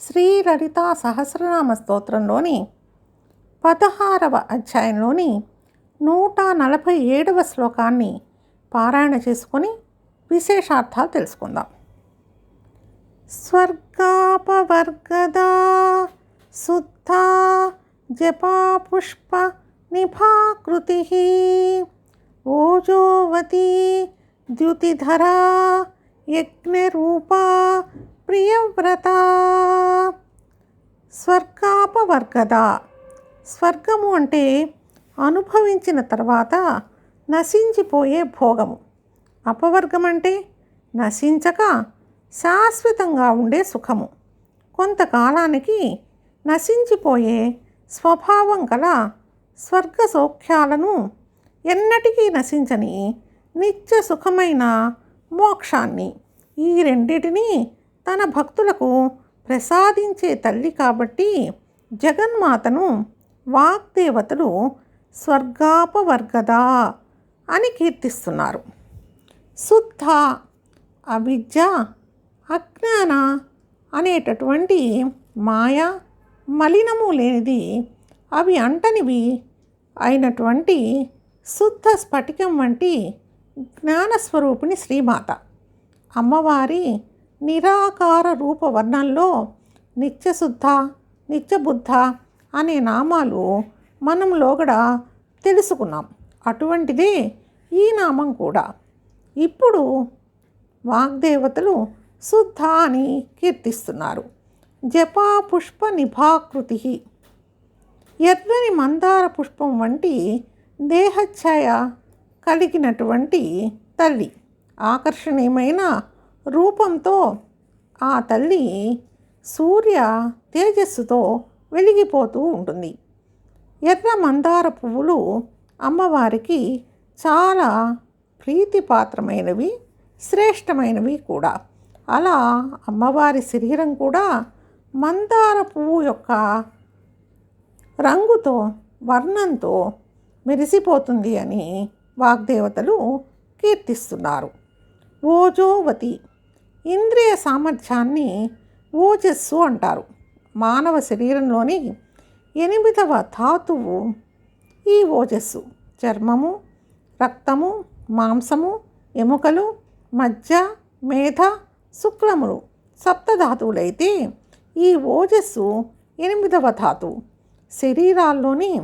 శ్రీ లలితా సహస్రనామ స్తోత్రంలోని పదహారవ అధ్యాయంలోని నూట నలభై ఏడవ శ్లోకాన్ని పారాయణ చేసుకొని విశేషార్థాలు తెలుసుకుందాం. స్వర్గాపవర్గదా శుద్ధా జపాపుష్ప నిభాకృతి ఓజోవతి ద్యుతిధరా యజ్ఞరూపా ప్రియవ్రత. స్వర్గాపవర్గద. స్వర్గము అంటే అనుభవించిన తర్వాత నశించిపోయే భోగము. అపవర్గం అంటే నశించక శాశ్వతంగా ఉండే సుఖము. కొంతకాలానికి నశించిపోయే స్వభావం గల స్వర్గ సౌఖ్యాలను ఎన్నటికీ నశించని నిత్య సుఖమైన మోక్షాన్ని ఈ రెండిటిని తన భక్తులకు ప్రసాదించే తల్లి కాబట్టి జగన్మాతను వాగ్దేవతలు స్వర్గాపవర్గద అని కీర్తిస్తున్నారు. శుద్ధ అవిద్య అజ్ఞాన అనేటటువంటి మాయ మలినము లేనిది అవి అంటనివి అయినటువంటి శుద్ధ స్ఫటికం వంటి జ్ఞానస్వరూపిణి శ్రీమాత. అమ్మవారి నిరాకార రూపవర్ణంలో నిత్యశుద్ధ నిత్యబుద్ధ అనే నామాలు మనం లోగడ తెలుసుకున్నాం. అటువంటిదే ఈ నామం కూడా. ఇప్పుడు వాగ్దేవతలు శుద్ధ అని కీర్తిస్తున్నారు. జపా పుష్ప నిభాకృతి ఎర్రని మందార పుష్పం వంటి దేహఛాయ కలిగినటువంటి తల్లి. ఆకర్షణీయమైన రూపంతో ఆ తల్లి సూర్య తేజస్సుతో వెలిగిపోతూ ఉంటుంది. ఎర్ర మందార పువ్వులు అమ్మవారికి చాలా ప్రీతిపాత్రమైనవి శ్రేష్టమైనవి కూడా. అలా అమ్మవారి శరీరం కూడా మందార పువ్వు యొక్క రంగుతో వర్ణంతో మెరిసిపోతుంది అని వాగ్దేవతలు కీర్తిస్తున్నారు. ఓజోవతి ఇంద్రియ సామర్థ్యాన్ని ఓజస్సు అంటారు. మానవ శరీరంలోని ఎనిమిదవ ధాతువు ఈ ఓజస్సు. చర్మము రక్తము మాంసము ఎముకలు మజ్జ మేధ శుక్లములు సప్తధాతువులైతే ఈ ఓజస్సు ఎనిమిదవ ధాతువు. శరీరాల్లోని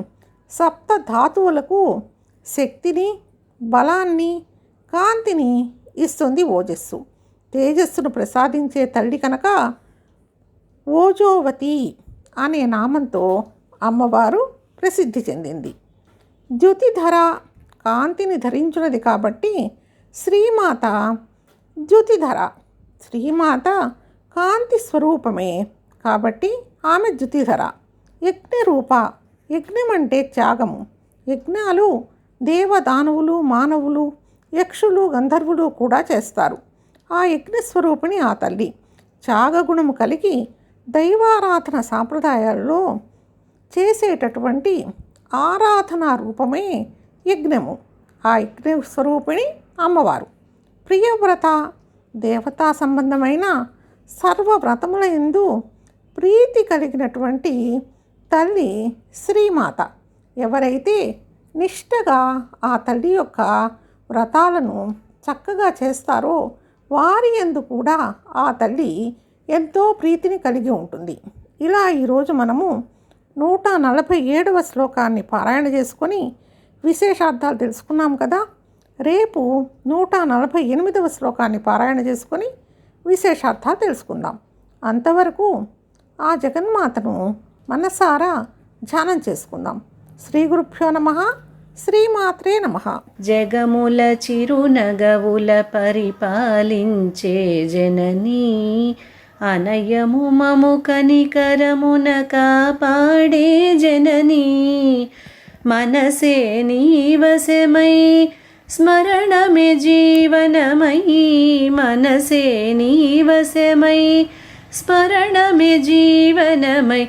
సప్త ధాతువులకు శక్తిని బలాన్ని కాంతిని ఇస్తుంది ఓజస్సు. తేజస్సును ప్రసాదించే తల్లి కనుక ఓజోవతి అనే నామంతో అమ్మవారు ప్రసిద్ధి చెందింది. ద్యుతిధర కాంతిని ధరించినది కాబట్టి శ్రీమాత ద్యుతిధర శ్రీమాత కాంతి స్వరూపమే కాబట్టి ఆమె ద్యుతిధర యజ్ఞరూప యజ్ఞం అంటే త్యాగము. యజ్ఞాలు దేవదానవులు మానవులు యక్షులు గంధర్వులు కూడా చేస్తారు. ఆ యజ్ఞస్వరూపిణి ఆ తల్లి. త్యాగగుణము కలిగి దైవారాధన సాంప్రదాయాల్లో చేసేటటువంటి ఆరాధనా రూపమే యజ్ఞము. ఆ యజ్ఞ స్వరూపిణి అమ్మవారు. ప్రియవ్రత దేవతా సంబంధమైన సర్వవ్రతముల ఎందు ప్రీతి కలిగినటువంటి తల్లి శ్రీమాత. ఎవరైతే నిష్టగా ఆ తల్లి యొక్క వ్రతాలను చక్కగా చేస్తారో వారి ఎందు కూడా ఆ తల్లి ఎంతో ప్రీతిని కలిగి ఉంటుంది. ఇలా ఈరోజు మనము నూట నలభై ఏడవ శ్లోకాన్ని పారాయణ చేసుకొని విశేషార్థాలు తెలుసుకున్నాం కదా. రేపు నూట నలభై ఎనిమిదవ శ్లోకాన్ని పారాయణ చేసుకొని విశేషార్థాలు తెలుసుకుందాం. అంతవరకు ఆ జగన్మాతను మనసారా ధ్యానం చేసుకుందాం. శ్రీ గురుభ్యో నమ. శ్రీమాత్రే నమ. జగముల చిరునగవుల పరిపాలించే జననీ అనయము మము కనికరమున కాపాడే జననీ. మనసే నీవశమై స్మరణమే జీవనమై. మనసే నీవశమై స్మరణమే జీవనమై.